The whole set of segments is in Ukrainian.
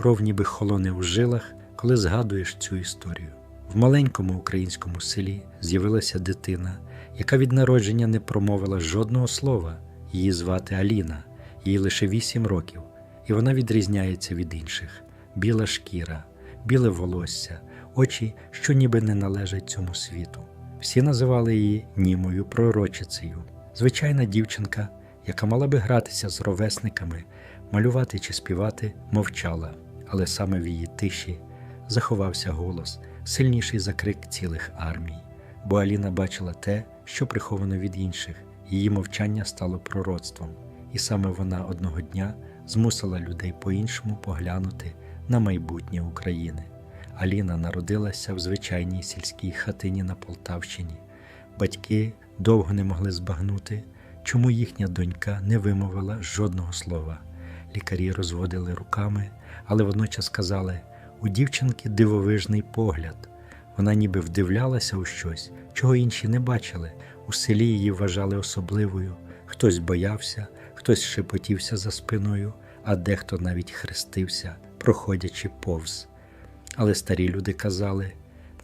кров ніби холоне в жилах, коли згадуєш цю історію. В маленькому українському селі з'явилася дитина, яка від народження не промовила жодного слова. Її звати Аліна, їй лише вісім років, і вона відрізняється від інших: біла шкіра, біле волосся, очі, що ніби не належать цьому світу. Всі називали її німою пророчицею. Звичайна дівчинка, яка мала би гратися з ровесниками, малювати чи співати, мовчала, але саме в її тиші заховався голос, сильніший за крик цілих армій. Бо Аліна бачила те, що приховано від інших, її мовчання стало пророцтвом, і саме вона одного дня змусила людей по-іншому поглянути на майбутнє України. Аліна народилася в звичайній сільській хатині на Полтавщині. Батьки довго не могли збагнути, чому їхня донька не вимовила жодного слова. Лікарі розводили руками, але водночас сказали: у дівчинки дивовижний погляд. Вона ніби вдивлялася у щось, чого інші не бачили. У селі її вважали особливою. Хтось боявся, хтось шепотівся за спиною, а дехто навіть хрестився, проходячи повз. Але старі люди казали: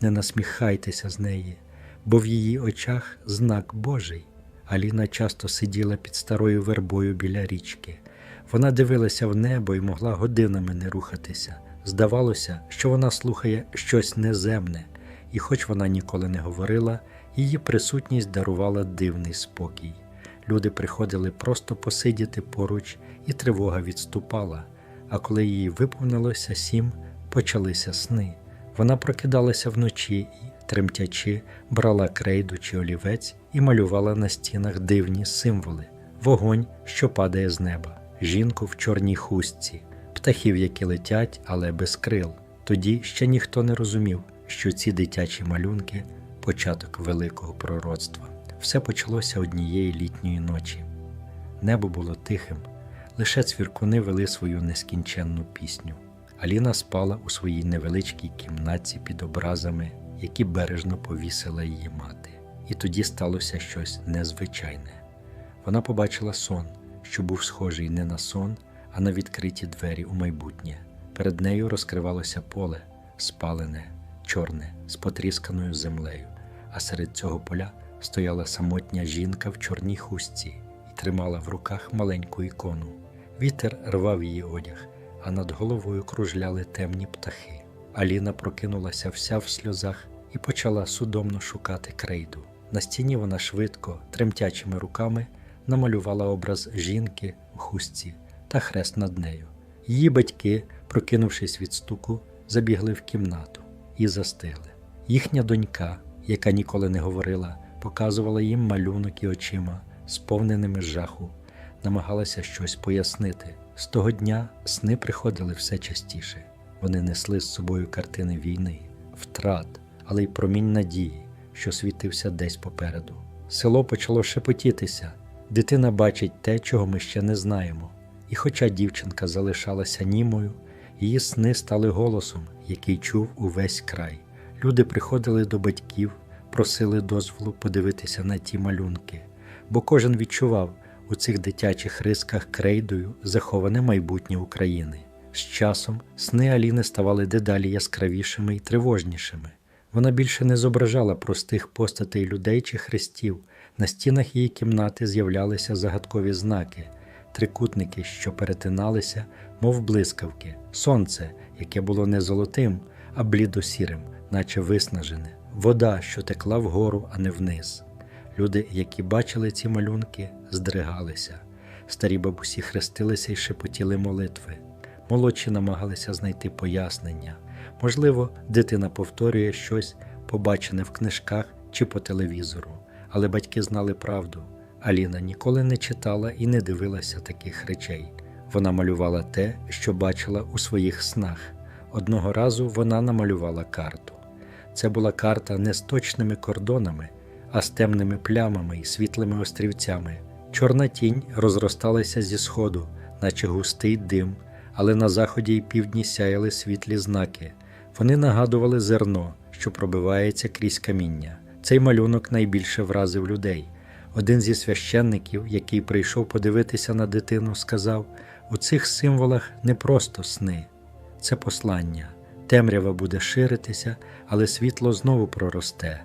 не насміхайтеся з неї, бо в її очах знак Божий. Аліна часто сиділа під старою вербою біля річки. Вона дивилася в небо і могла годинами не рухатися. Здавалося, що вона слухає щось неземне, і, хоч вона ніколи не говорила, її присутність дарувала дивний спокій. Люди приходили просто посидіти поруч, і тривога відступала. А коли їй виповнилося сім, почалися сни. Вона прокидалася вночі і, тремтячи, брала крейду чи олівець і малювала на стінах дивні символи: вогонь, що падає з неба, жінку в чорній хустці, птахів, які летять, але без крил. Тоді ще ніхто не розумів, що ці дитячі малюнки початок великого пророцтва. Все почалося однієї літньої ночі. Небо було тихим, лише цвіркуни вели свою нескінченну пісню. Аліна спала у своїй невеличкій кімнатці під образами, які бережно повісила її мати. І тоді сталося щось незвичайне. Вона побачила сон, що був схожий не на сон, а на відкриті двері у майбутнє. Перед нею розкривалося поле, спалене, чорне, з потрісканою землею, а серед цього поля стояла самотня жінка в чорній хустці і тримала в руках маленьку ікону. Вітер рвав її одяг, а над головою кружляли темні птахи. Аліна прокинулася вся в сльозах і почала судомно шукати крейду. На стіні вона швидко, тремтячими руками намалювала образ жінки в хустці та хрест над нею. Її батьки, прокинувшись від стуку, забігли в кімнату і застигли. Їхня донька, яка ніколи не говорила, показувала їм малюнок і очима, сповненими жаху, намагалася щось пояснити. З того дня сни приходили все частіше. Вони несли з собою картини війни, втрат, але й промінь надії, що світився десь попереду. Село почало шепотітися. Дитина бачить те, чого ми ще не знаємо. І хоча дівчинка залишалася німою, її сни стали голосом, який чув увесь край. Люди приходили до батьків, просили дозволу подивитися на ті малюнки, бо кожен відчував у цих дитячих рисках крейдою заховане майбутнє України. З часом сни Аліни ставали дедалі яскравішими і тривожнішими. Вона більше не зображала простих постатей людей чи хрестів. На стінах її кімнати з'являлися загадкові знаки, трикутники, що перетиналися, мов блискавки, сонце, яке було не золотим, а блідосірим, наче виснажене, вода, що текла вгору, а не вниз. Люди, які бачили ці малюнки, здригалися. Старі бабусі хрестилися і шепотіли молитви. Молодші намагалися знайти пояснення. Можливо, дитина повторює щось, побачене в книжках чи по телевізору, але батьки знали правду. Аліна ніколи не читала і не дивилася таких речей. Вона малювала те, що бачила у своїх снах. Одного разу вона намалювала карту. Це була карта не з точними кордонами, а з темними плямами і світлими острівцями. Чорна тінь розросталася зі сходу, наче густий дим, але на заході й півдні сяяли світлі знаки. Вони нагадували зерно, що пробивається крізь каміння. Цей малюнок найбільше вразив людей. Один зі священників, який прийшов подивитися на дитину, сказав: у цих символах не просто сни, це послання. Темрява буде ширитися, але світло знову проросте.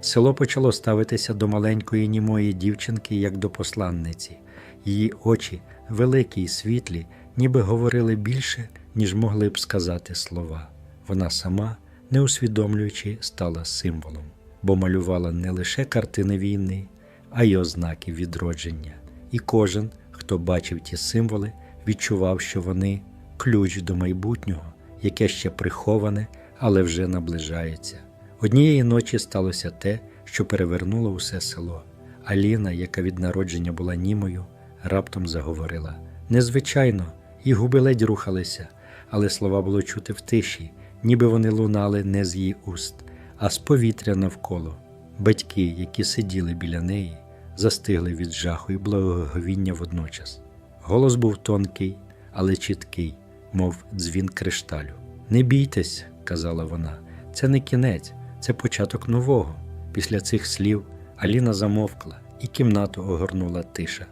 Село почало ставитися до маленької німої дівчинки, як до посланниці. Її очі, великі й світлі, ніби говорили більше, ніж могли б сказати слова. Вона сама, не усвідомлюючи, стала символом, бо малювала не лише картини війни, а й ознаки відродження. І кожен, хто бачив ті символи, відчував, що вони ключ до майбутнього, яке ще приховане, але вже наближається. Однієї ночі сталося те, що перевернуло усе село. Аліна, яка від народження була німою, раптом заговорила. Незвичайно, і губи ледь рухалися, але слова було чути в тиші, ніби вони лунали не з її уст, а з повітря навколо. Батьки, які сиділи біля неї, застигли від жаху і благоговіння водночас. Голос був тонкий, але чіткий, мов дзвін кришталю. Не бійтесь, казала вона, це не кінець, це початок нового. Після цих слів Аліна замовкла, і кімнату огорнула тиша.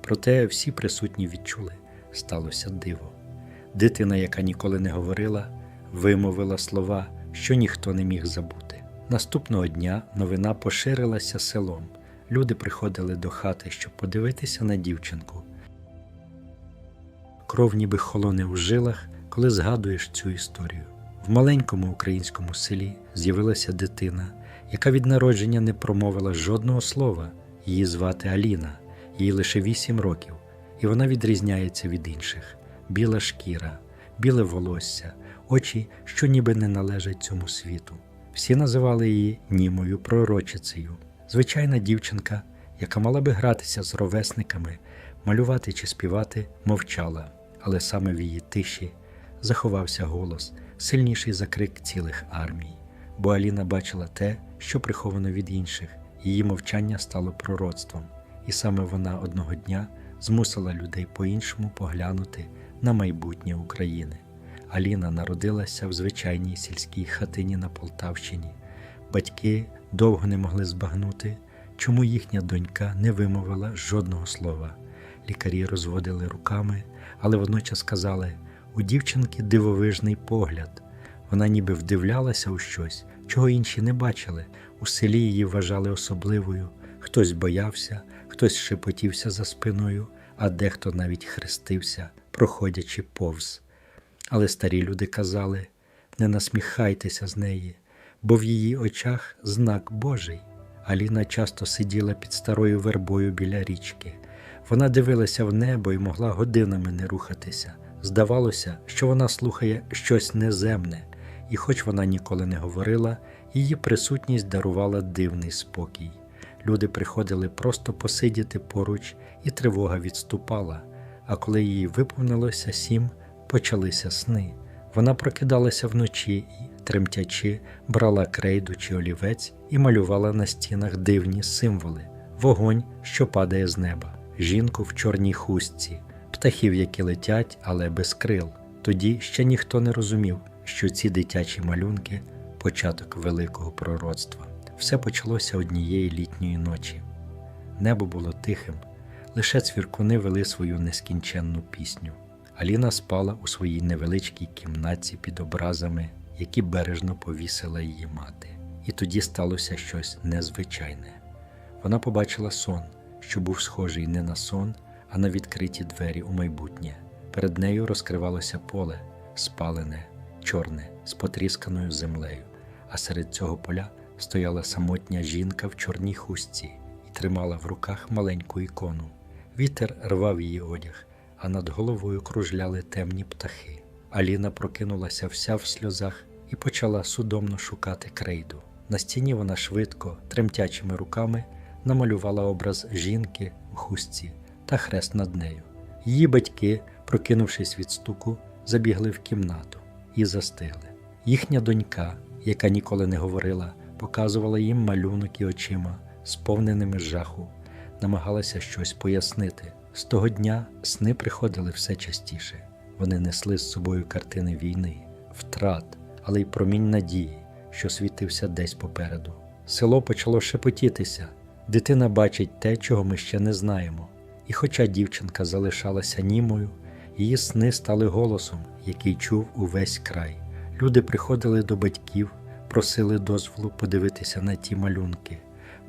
Проте всі присутні відчули, сталося диво. Дитина, яка ніколи не говорила, вимовила слова, що ніхто не міг забути. Наступного дня новина поширилася селом. Люди приходили до хати, щоб подивитися на дівчинку. Кров ніби холоне у жилах, коли згадуєш цю історію. В маленькому українському селі з'явилася дитина, яка від народження не промовила жодного слова. Її звати Аліна, їй лише вісім років, і вона відрізняється від інших: біла шкіра, біле волосся, очі, що ніби не належать цьому світу. Всі називали її німою пророчицею. Звичайна дівчинка, яка мала би гратися з ровесниками, малювати чи співати, мовчала, але саме в її тиші заховався голос, сильніший за крик цілих армій. Бо Аліна бачила те, що приховано від інших, її мовчання стало пророцтвом, і саме вона одного дня змусила людей по-іншому поглянути на майбутнє України. Аліна народилася в звичайній сільській хатині на Полтавщині. Батьки довго не могли збагнути, чому їхня донька не вимовила жодного слова. Лікарі розводили руками, але водночас сказали: у дівчинки дивовижний погляд. Вона ніби вдивлялася у щось, чого інші не бачили. У селі її вважали особливою. Хтось боявся, хтось шепотівся за спиною, а дехто навіть хрестився, проходячи повз. Але старі люди казали: не насміхайтеся з неї, бо в її очах знак Божий. Аліна часто сиділа під старою вербою біля річки. Вона дивилася в небо і могла годинами не рухатися. Здавалося, що вона слухає щось неземне, і, хоч вона ніколи не говорила, її присутність дарувала дивний спокій. Люди приходили просто посидіти поруч, і тривога відступала. А коли їй виповнилося сім, почалися сни. Вона прокидалася вночі і, тремтячи, брала крейду чи олівець і малювала на стінах дивні символи: вогонь, що падає з неба, жінку в чорній хустці, птахів, які летять, але без крил. Тоді ще ніхто не розумів, що ці дитячі малюнки початок великого пророцтва. Все почалося однієї літньої ночі. Небо було тихим, лише цвіркуни вели свою нескінченну пісню. Аліна спала у своїй невеличкій кімнаті під образами, які бережно повісила її мати. І тоді сталося щось незвичайне. Вона побачила сон, що був схожий не на сон, а на відкриті двері у майбутнє. Перед нею розкривалося поле, спалене, чорне, з потрісканою землею, а серед цього поля стояла самотня жінка в чорній хустці і тримала в руках маленьку ікону. Вітер рвав її одяг, а над головою кружляли темні птахи. Аліна прокинулася вся в сльозах і почала судомно шукати крейду. На стіні вона швидко, тремтячими руками намалювала образ жінки в хустці та хрест над нею. Її батьки, прокинувшись від стуку, забігли в кімнату і застигли. Їхня донька, яка ніколи не говорила, показувала їм малюнок і очима, сповненими жаху, намагалася щось пояснити. З того дня сни приходили все частіше. Вони несли з собою картини війни, втрат, але й промінь надії, що світився десь попереду. Село почало шепотітися. Дитина бачить те, чого ми ще не знаємо. І хоча дівчинка залишалася німою, Її сни стали голосом, який чув увесь край. Люди приходили до батьків, просили дозволу подивитися на ті малюнки,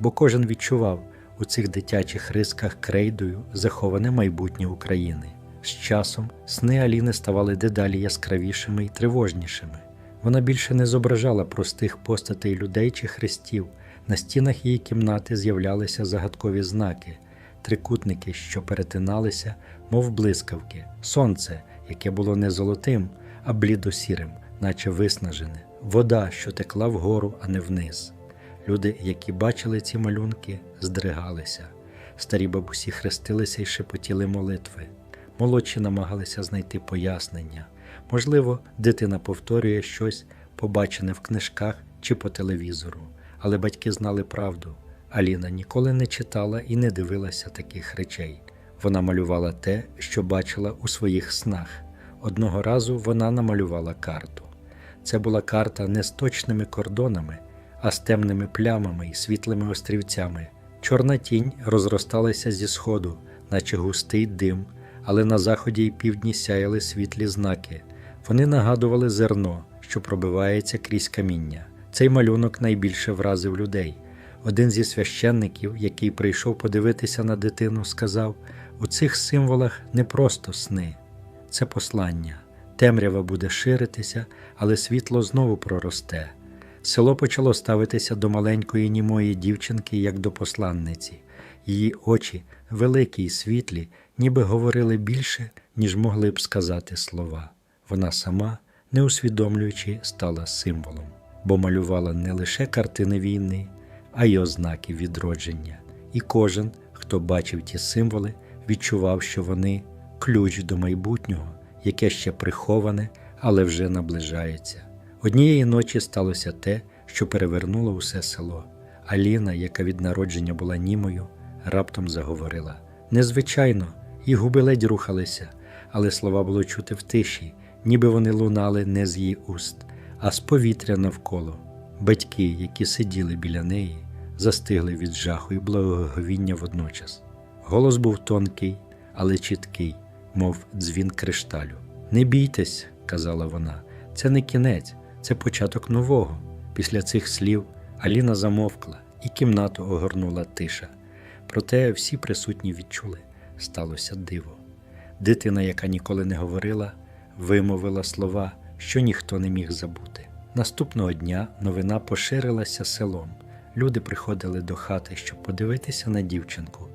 бо кожен відчував у цих дитячих рисках крейдою заховане майбутнє України. З часом сни Аліни ставали дедалі яскравішими і тривожнішими. Вона більше не зображала простих постатей людей чи хрестів. На стінах її кімнати з'являлися загадкові знаки, трикутники, що перетиналися, мов блискавки, сонце, яке було не золотим, а блідосірим, наче виснажене, вода, що текла вгору, а не вниз. Люди, які бачили ці малюнки, здригалися. Старі бабусі хрестилися і шепотіли молитви. Молодші намагалися знайти пояснення. Можливо, дитина повторює щось, побачене в книжках чи по телевізору, але батьки знали правду. Аліна ніколи не читала і не дивилася таких речей. Вона малювала те, що бачила у своїх снах. Одного разу вона намалювала карту. Це була карта не з точними кордонами, а з темними плямами і світлими острівцями. Чорна тінь розросталася зі сходу, наче густий дим, але на заході і півдні сяяли світлі знаки. Вони нагадували зерно, що пробивається крізь каміння. Цей малюнок найбільше вразив людей. Один зі священників, який прийшов подивитися на дитину, сказав: у цих символах не просто сни, це послання. Темрява буде ширитися, але світло знову проросте. Село почало ставитися до маленької німої дівчинки, як до посланниці. Її очі, великі й світлі, ніби говорили більше, ніж могли б сказати слова. Вона сама, не усвідомлюючи, стала символом, бо малювала не лише картини війни, а й ознаки відродження. І кожен, хто бачив ті символи, відчував, що вони ключ до майбутнього, яке ще приховане, але вже наближається. Однієї ночі сталося те, що перевернуло усе село. Аліна, яка від народження була німою, раптом заговорила. Незвичайно, і губи ледь рухалися, але слова було чути в тиші, ніби вони лунали не з її уст, а з повітря навколо. Батьки, які сиділи біля неї, застигли від жаху і благоговіння водночас. Голос був тонкий, але чіткий, мов дзвін кришталю. Не бійтесь, казала вона, це не кінець, це початок нового. Після цих слів Аліна замовкла, і кімнату огорнула тиша. Проте всі присутні відчули, сталося диво. Дитина, яка ніколи не говорила, вимовила слова, що ніхто не міг забути. Наступного дня новина поширилася селом. Люди приходили до хати, щоб подивитися на дівчинку,